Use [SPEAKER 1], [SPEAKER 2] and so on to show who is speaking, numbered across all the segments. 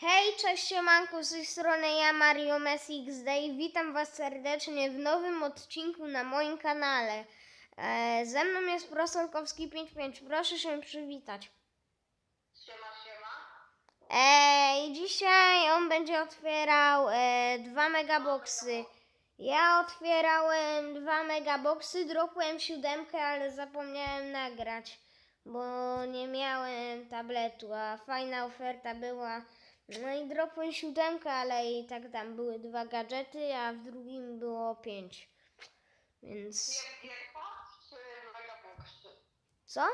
[SPEAKER 1] Hej, cześć siemanko, z tej strony ja Mario Messi XD i witam was serdecznie w nowym odcinku na moim kanale. E, ze mną jest Prosolkowski 55, proszę się przywitać.
[SPEAKER 2] Siema, siema.
[SPEAKER 1] E, I dzisiaj on będzie otwierał e, dwa megaboxy. Ja otwierałem dwa megaboxy, dropłem siódemkę, ale zapomniałem nagrać, bo nie miałem tabletu, a fajna oferta była. No i dropłem siódemkę, ale i tak tam były dwa gadżety, a w drugim było pięć. Więc
[SPEAKER 2] gierka czy megaboxy?
[SPEAKER 1] co?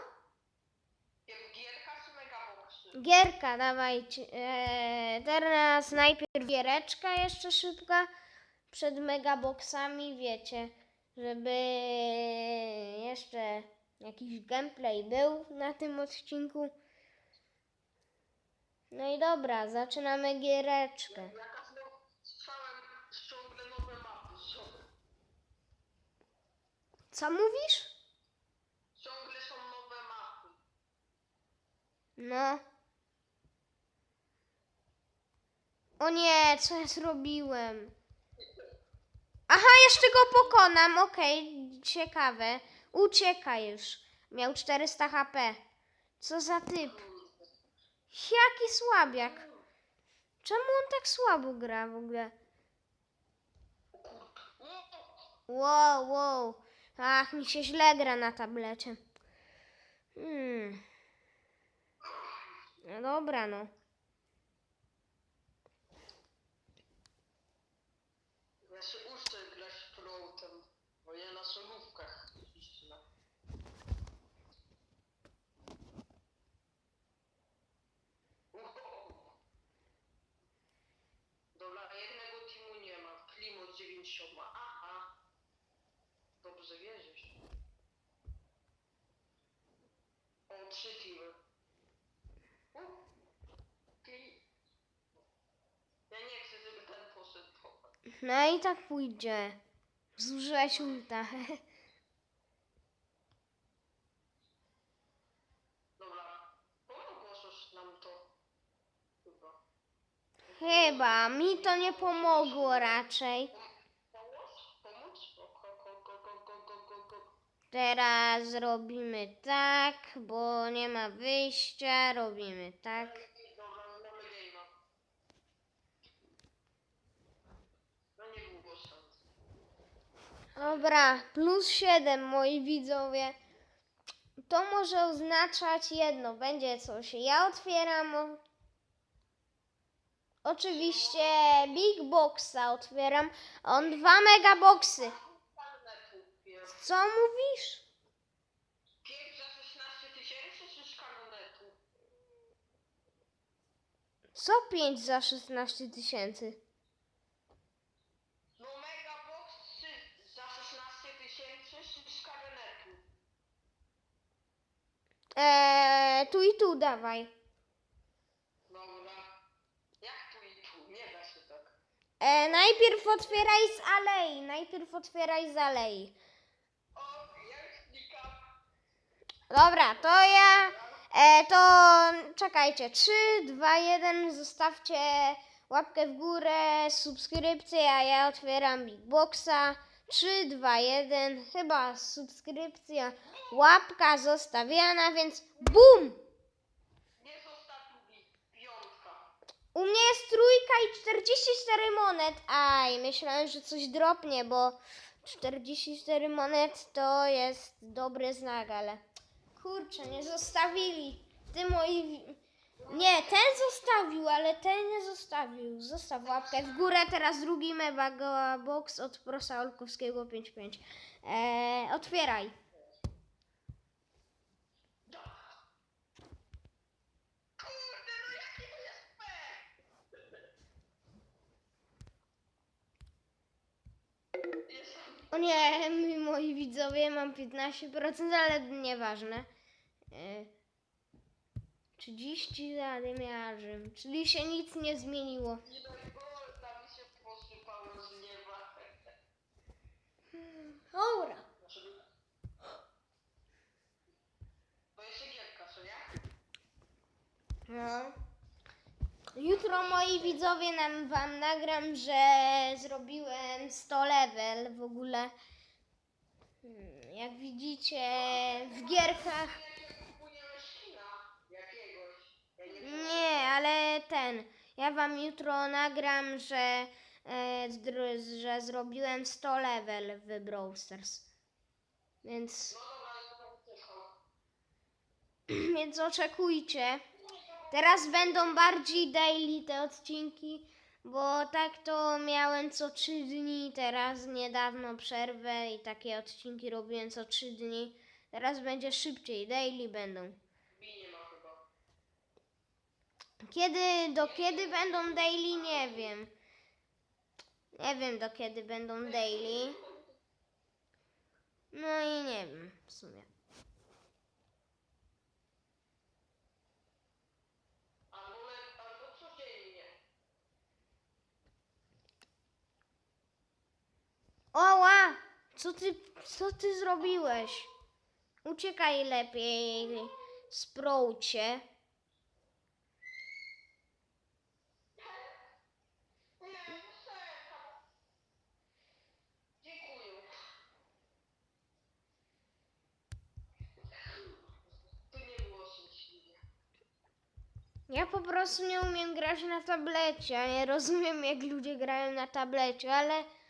[SPEAKER 2] Gierka czy megaboxy?
[SPEAKER 1] Gierka, dawajcie. E, teraz najpierw giereczka jeszcze szybka przed megaboxami, wiecie, żeby jeszcze jakiś gameplay był na tym odcinku. No i dobra, zaczynamy giereczkę.
[SPEAKER 2] Nowe mapy.
[SPEAKER 1] Co mówisz?
[SPEAKER 2] Ciągle są nowe mapy.
[SPEAKER 1] No. O nie, co ja zrobiłem? Aha, jeszcze go pokonam. Okej, ciekawe. Ucieka już. Miał 400 HP. Co za typ? Jaki słabiak. Czemu on tak słabo gra w ogóle? Wow, wow. Ach, mi się źle gra na tablecie. Hmm. No dobra, no.
[SPEAKER 2] Ja się uczę grać protem, bo ja na solówkach ściśle. Wow. Dobra, jednego teamu nie ma. Dziewięcioma. Aha. Dobrze wiedzieć. O, trzy teamy. U. Kli. Ja nie chcę, żeby ten poszedł.
[SPEAKER 1] No i tak pójdzie. Zużyłeś ulta.
[SPEAKER 2] Dobra. Pomogłeś nam to. Chyba.
[SPEAKER 1] Chyba, mi to nie pomogło raczej. Teraz robimy tak, bo nie ma wyjścia. Robimy tak.
[SPEAKER 2] Dobra,
[SPEAKER 1] plus 7 moi widzowie. To może oznaczać jedno, będzie coś. Ja otwieram oczywiście Big Boxa otwieram. On dwa megaboxy. Co mówisz?
[SPEAKER 2] Pierw za 16 tysięcy czy karnetu?
[SPEAKER 1] Co 5 za 16 tysięcy?
[SPEAKER 2] No mega box czy za 16 tysięcy czy karnetu?
[SPEAKER 1] Eee, tu i tu dawaj.
[SPEAKER 2] Dobra. Jak tu i tu? Nie da się tak.
[SPEAKER 1] E, najpierw otwieraj z alei. Najpierw otwieraj z alei.
[SPEAKER 2] O, jak klikam.
[SPEAKER 1] Dobra, to ja. E, to czekajcie. 3, 2, 1. Zostawcie łapkę w górę, subskrypcję, a ja otwieram Big Boxa. 3, 2, 1. Chyba subskrypcja. Łapka zostawiana, więc BUM! U mnie jest trójka i 44 monet. Aj, myślałem, że coś dropnie, bo 44 monet to jest dobry znak, ale kurczę, nie zostawili. Ty moi. Nie, ten zostawił, ale ten nie zostawił. Zostaw łapkę w górę. Teraz drugi Mega Box od Prosa Olkowskiego 55. Eee, otwieraj.
[SPEAKER 2] No
[SPEAKER 1] O nie, my, moi widzowie, mam 15%, ale nieważne. E, 30 zadymiarzy, czyli się nic nie zmieniło. Dobra. No. Jutro moi widzowie nam wam nagram, że zrobiłem 100 level w ogóle. Hmm, Jak widzicie w gierkach.
[SPEAKER 2] Nie
[SPEAKER 1] ale ten. Ja wam jutro nagram, że, e, że zrobiłem 100 level w Brawl Stars. Więc, więc oczekujcie. Teraz będą bardziej daily te odcinki, bo tak to miałem co 3 dni, teraz niedawno przerwę i takie odcinki robiłem co 3 dni. Teraz będzie szybciej, daily będą. Kiedy, do kiedy będą daily, nie wiem. Nie wiem do kiedy będą daily. No i nie wiem w sumie. Co ty, co ty zrobiłeś? Uciekaj lepiej, sproucie. Ja po prostu nie umiem grać na tablecie. Ja nie rozumiem, jak ludzie grają na tablecie, ale jest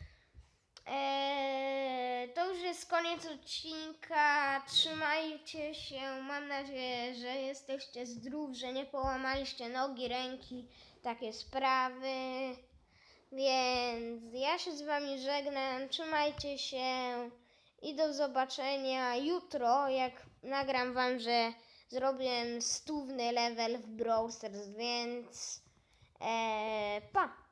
[SPEAKER 1] koniec odcinka. Trzymajcie się. Mam nadzieję, że jesteście zdrów, że nie połamaliście nogi, ręki, takie sprawy. Więc ja się z wami żegnam. Trzymajcie się i do zobaczenia jutro, jak nagram wam, że zrobiłem stówny level w Brawl Stars, więc e, pa!